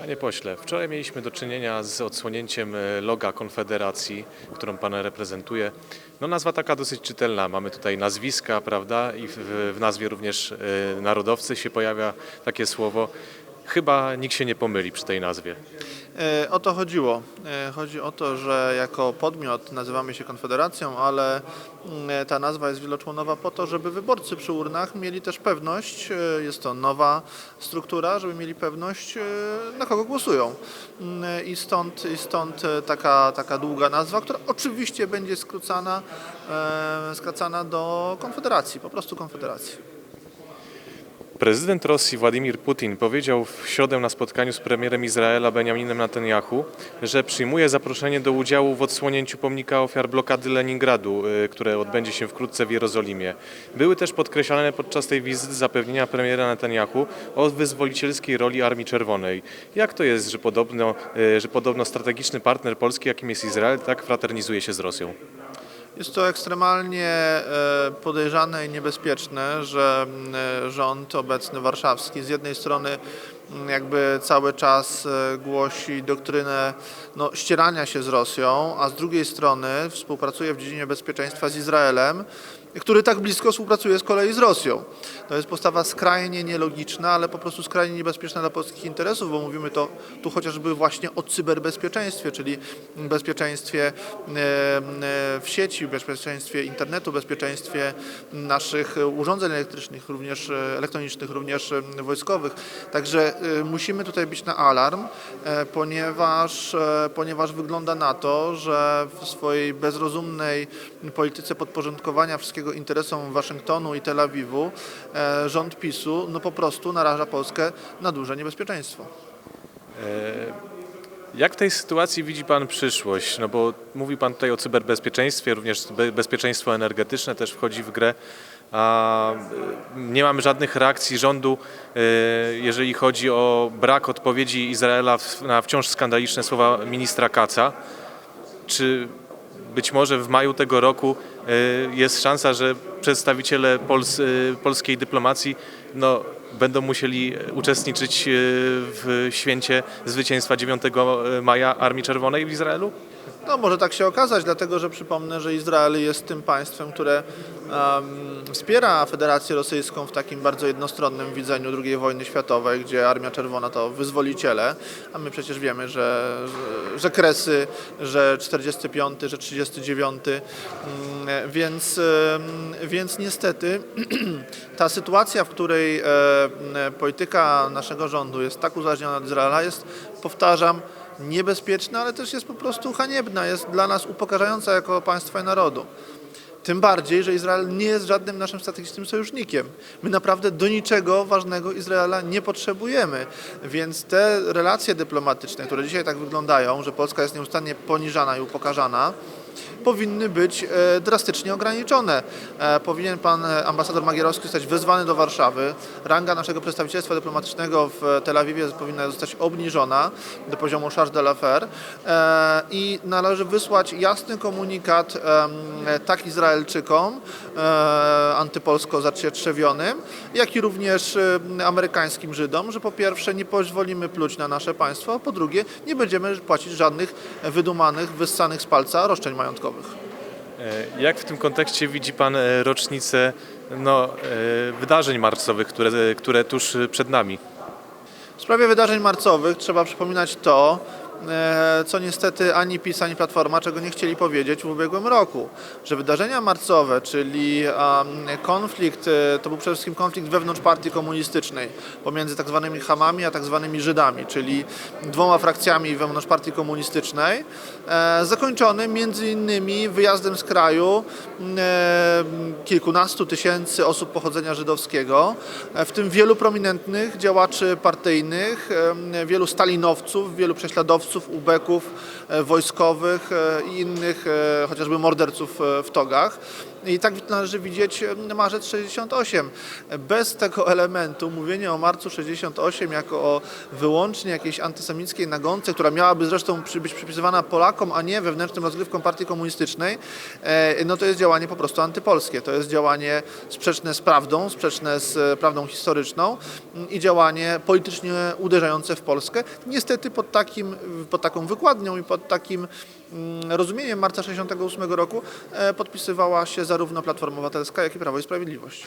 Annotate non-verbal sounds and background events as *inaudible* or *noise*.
Panie pośle, wczoraj mieliśmy do czynienia z odsłonięciem e, loga Konfederacji, którą pan reprezentuje. No nazwa taka dosyć czytelna. Mamy tutaj nazwiska, prawda? I w, w nazwie również e, narodowcy się pojawia takie słowo. Chyba nikt się nie pomyli przy tej nazwie. E, O to chodziło. E, Chodzi o to, że jako podmiot nazywamy się Konfederacją, ale mm, ta nazwa jest wieloczłonowa po to, żeby wyborcy przy urnach mieli też pewność, e, jest to nowa struktura, żeby mieli pewność, e, na kogo głosują. Mm, I stąd, i stąd e, taka, taka długa nazwa, która oczywiście będzie skrócana, e, skracana do Konfederacji, po prostu Konfederacji. Prezydent Rosji Władimir Putin powiedział w środę na spotkaniu z premierem Izraela Benjaminem Netanyahu, że przyjmuje zaproszenie do udziału w odsłonięciu pomnika ofiar blokady Leningradu, y, które odbędzie się wkrótce w Jerozolimie. Były też podkreślane podczas tej wizyty zapewnienia premiera Netanyahu o wyzwolicielskiej roli Armii Czerwonej. Jak to jest, że podobno, y, że podobno strategiczny partner Polski, jakim jest Izrael, tak fraternizuje się z Rosją? Jest to ekstremalnie e, podejrzane i niebezpieczne, że e, rząd obecny warszawski z jednej strony m, jakby cały czas e, głosi doktrynę no, ścierania się z Rosją, a z drugiej strony współpracuje w dziedzinie bezpieczeństwa z Izraelem, który tak blisko współpracuje z kolei z Rosją. To jest postawa skrajnie nielogiczna, ale po prostu skrajnie niebezpieczna dla polskich interesów, bo mówimy to tu chociażby właśnie o cyberbezpieczeństwie, czyli bezpieczeństwie w sieci, bezpieczeństwie internetu, bezpieczeństwie naszych urządzeń elektrycznych, również e, elektronicznych, również wojskowych. Także e, musimy tutaj być na alarm, e, ponieważ, ponieważ wygląda na to, że w swojej bezrozumnej polityce podporządkowania wszystkiego interesom Waszyngtonu i Tel Awiwu e, rząd PiSu no po prostu naraża Polskę na duże niebezpieczeństwo. Jak w tej sytuacji widzi Pan przyszłość? No bo mówi Pan tutaj o cyberbezpieczeństwie, również be- bezpieczeństwo energetyczne też wchodzi w grę, a y, nie mamy żadnych reakcji rządu, jeżeli chodzi o brak odpowiedzi Izraela na wciąż skandaliczne słowa ministra Kaca. Czy być może w maju tego roku jest szansa, że przedstawiciele pols, y, polskiej dyplomacji no, będą musieli uczestniczyć y, w święcie zwycięstwa 9 maja Armii Czerwonej w Izraelu? No może tak się okazać, dlatego że przypomnę, że Izrael jest tym państwem, które em, wspiera Federację Rosyjską w takim bardzo jednostronnym widzeniu II wojny światowej, gdzie Armia Czerwona to wyzwoliciele, a my przecież wiemy, że, że, Kresy, że 45, że 39, mm, więc, więc niestety *clears throat* ta sytuacja, w której polityka naszego rządu jest tak uzależniona od Izraela jest, powtarzam, niebezpieczna, ale też jest po prostu haniebna, jest dla nas upokarzająca jako państwa i narodu. Tym bardziej, że Izrael nie jest żadnym naszym strategicznym sojusznikiem. My naprawdę do niczego ważnego Izraela nie potrzebujemy. Więc te relacje dyplomatyczne, które dzisiaj tak wyglądają, że Polska jest nieustannie poniżana i upokarzana, powinny być e, drastycznie ograniczone. E, Powinien pan e, ambasador Magierowski zostać wezwany do Warszawy. Ranga naszego przedstawicielstwa dyplomatycznego w Tel Awiwie powinna zostać obniżona do poziomu charge d'affaires e, i należy wysłać jasny komunikat tak Izraelczykom antypolsko zacietrzewionym, jak i również amerykańskim Żydom, że po pierwsze nie pozwolimy pluć na nasze państwo, a po drugie nie będziemy płacić żadnych wydumanych, wyssanych z palca roszczeń majątkowych. E, Jak w tym kontekście widzi Pan e, rocznicę no, e, wydarzeń marcowych, które, które tuż przed nami? W sprawie wydarzeń marcowych trzeba przypominać to, co niestety ani PiS, ani Platforma, czego nie chcieli powiedzieć w ubiegłym roku, że wydarzenia marcowe, czyli konflikt, e, to był przede wszystkim konflikt wewnątrz partii komunistycznej pomiędzy tak zwanymi Hamami a tak zwanymi Żydami, czyli dwoma frakcjami wewnątrz partii komunistycznej, e, zakończony między innymi wyjazdem z kraju e, kilkunastu tysięcy osób pochodzenia żydowskiego, e, w tym wielu prominentnych działaczy partyjnych, e, wielu stalinowców, wielu prześladowców, ubeków e, wojskowych e, i innych, e, chociażby morderców w togach. I tak należy widzieć marzec 68. Bez tego elementu mówienie o marcu 68 jako o wyłącznie jakiejś antysemickiej nagonce, która miałaby zresztą być przypisywana Polakom, a nie wewnętrznym rozgrywkom partii komunistycznej, e, no to jest działanie po prostu antypolskie. To jest działanie sprzeczne z prawdą, sprzeczne z e, prawdą historyczną i działanie politycznie uderzające w Polskę. Niestety pod, takim, pod taką wykładnią i pod takim rozumieniem marca 68 roku e, podpisywała się zarówno Platforma Obywatelska, jak i Prawo i Sprawiedliwość.